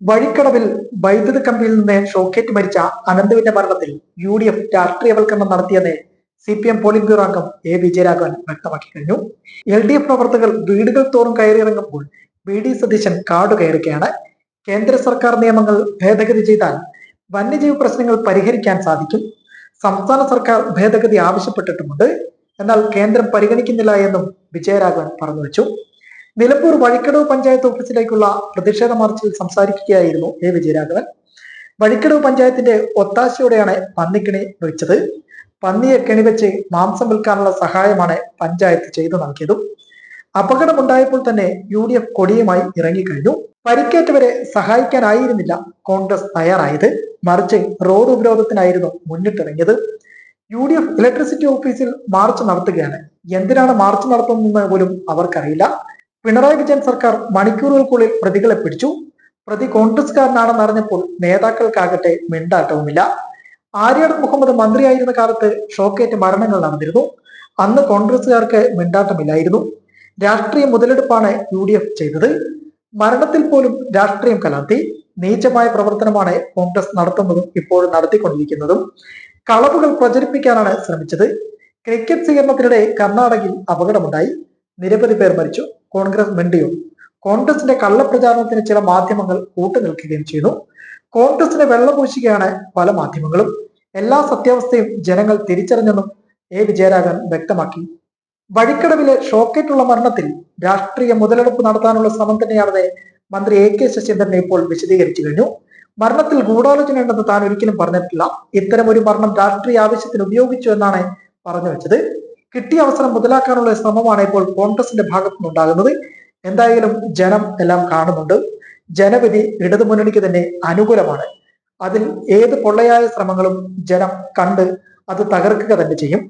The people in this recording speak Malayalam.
വഴിക്കടവിൽ വൈദ്യുത കമ്പിയിൽ നിന്ന് ഷോക്കേറ്റ് മരിച്ച അനന്തുവിന്റെ മരണത്തിൽ യു ഡി എഫ് രാഷ്ട്രീയവൽക്കരണം നടത്തിയെന്ന് C P M polling bureau അംഗം എ വിജയരാഘവൻ വ്യക്തമാക്കി കഴിഞ്ഞു. എൽ ഡി എഫ് പ്രവർത്തകർ വീടുകൾ തോറും കയറിയിറങ്ങുമ്പോൾ വി ഡി സതീശൻ കാട് കയറുകയാണ്. കേന്ദ്ര സർക്കാർ നിയമങ്ങൾ ഭേദഗതി ചെയ്താൽ വന്യജീവി പ്രശ്നങ്ങൾ പരിഹരിക്കാൻ സാധിക്കും. സംസ്ഥാന സർക്കാർ ഭേദഗതി ആവശ്യപ്പെട്ടിട്ടുമുണ്ട്. എന്നാൽ കേന്ദ്രം പരിഗണിക്കുന്നില്ല എന്നും വിജയരാഘവൻ പറഞ്ഞു വെച്ചു. നിലമ്പൂർ വഴിക്കടവ് പഞ്ചായത്ത് ഓഫീസിലേക്കുള്ള പ്രതിഷേധ മാർച്ചിൽ സംസാരിക്കുകയായിരുന്നു എ വിജയരാഘവൻ. വഴിക്കടവ് പഞ്ചായത്തിന്റെ ഒത്താശയോടെയാണ് പന്നിക്കിണി വെച്ചത് പന്നിയെ കെണിവെച്ച് മാംസം വിൽക്കാനുള്ള സഹായമാണ് പഞ്ചായത്ത് ചെയ്തു നൽകിയതും. അപകടമുണ്ടായപ്പോൾ തന്നെ യു ഡി എഫ് കൊടിയുമായി ഇറങ്ങിക്കഴിഞ്ഞു. പരിക്കേറ്റവരെ സഹായിക്കാനായിരുന്നില്ല കോൺഗ്രസ് തയ്യാറായത്. മറിച്ച് റോഡ് ഉപരോധത്തിനായിരുന്നു മുന്നിട്ടിറങ്ങിയത്. യു ഡി എഫ് ഇലക്ട്രിസിറ്റി ഓഫീസിൽ മാർച്ച് നടത്തുകയാണ്. എന്തിനാണ് മാർച്ച് നടത്തുന്നതെന്ന് പോലും അവർക്കറിയില്ല. പിണറായി വിജയൻ സർക്കാർ മണിക്കൂറുകൾക്കുള്ളിൽ പ്രതികളെ പിടിച്ചു. പ്രതി കോൺഗ്രസ്കാരനാണെന്ന് അറിഞ്ഞപ്പോൾ നേതാക്കൾക്കാകട്ടെ മിണ്ടാട്ടവുമില്ല. ആര്യാട് മുഹമ്മദ് മന്ത്രിയായിരുന്ന കാലത്ത് ഷോക്കേറ്റ് മരണങ്ങൾ നടന്നിരുന്നു. അന്ന് കോൺഗ്രസുകാർക്ക് മിണ്ടാട്ടമില്ലായിരുന്നു. രാഷ്ട്രീയ മുതലെടുപ്പാണ് യു ഡി എഫ് ചെയ്തത്. മരണത്തിൽ പോലും രാഷ്ട്രീയം കലർത്തി. നീചമായ പ്രവർത്തനമാണ് കോൺഗ്രസ് നടത്തുന്നതും ഇപ്പോൾ നടത്തിക്കൊണ്ടിരിക്കുന്നതും. കളവുകൾ പ്രചരിപ്പിക്കാനാണ് ശ്രമിച്ചത്. ക്രിക്കറ്റ് സ്വീകരണത്തിനിടെ കർണാടകയിൽ അപകടമുണ്ടായി. നിരവധി പേർ മരിച്ചു. കോൺഗ്രസ് മിണ്ടിയോ. കോൺഗ്രസിന്റെ കള്ളപ്രചാരണത്തിന് ചില മാധ്യമങ്ങൾ കൂട്ടുനിൽക്കുകയും ചെയ്തു. കോൺഗ്രസിനെ വെള്ളപൂശുകയാണ് പല മാധ്യമങ്ങളും. എല്ലാ സത്യാവസ്ഥയും ജനങ്ങൾ തിരിച്ചറിഞ്ഞെന്നും എ. വിജയരാഘവൻ വ്യക്തമാക്കി. വഴിക്കടവിലെ ഷോക്കേറ്റുള്ള മരണത്തിൽ രാഷ്ട്രീയ മുതലെടുപ്പ് നടത്താനുള്ള ശ്രമം തന്നെയാണെന്ന് മന്ത്രി എ. കെ. ശശീന്ദ്രൻ ഇപ്പോൾ വിശദീകരിച്ചു കഴിഞ്ഞു. മരണത്തിൽ ഗൂഢാലോചന ഉണ്ടെന്ന് താൻ ഒരിക്കലും പറഞ്ഞിട്ടില്ല. ഇത്തരം ഒരു മരണം രാഷ്ട്രീയ ആവശ്യത്തിന് ഉപയോഗിച്ചു എന്നാണ് പറഞ്ഞു വെച്ചത്. കിട്ടിയ അവസരം മുതലാക്കാനുള്ള ശ്രമമാണ് ഇപ്പോൾ കോൺഗ്രസിന്റെ ഭാഗത്തു നിന്നുണ്ടാകുന്നത് എന്തായാലും ജനം എല്ലാം കാണുന്നുണ്ട്. ജനവിധി ഇടതുമുന്നണിക്ക് തന്നെ അനുകൂലമാണ്. അതിൽ ഏത് പൊള്ളയായ ശ്രമങ്ങളും ജനം കണ്ട് അത് തകർക്കുക തന്നെ ചെയ്യും.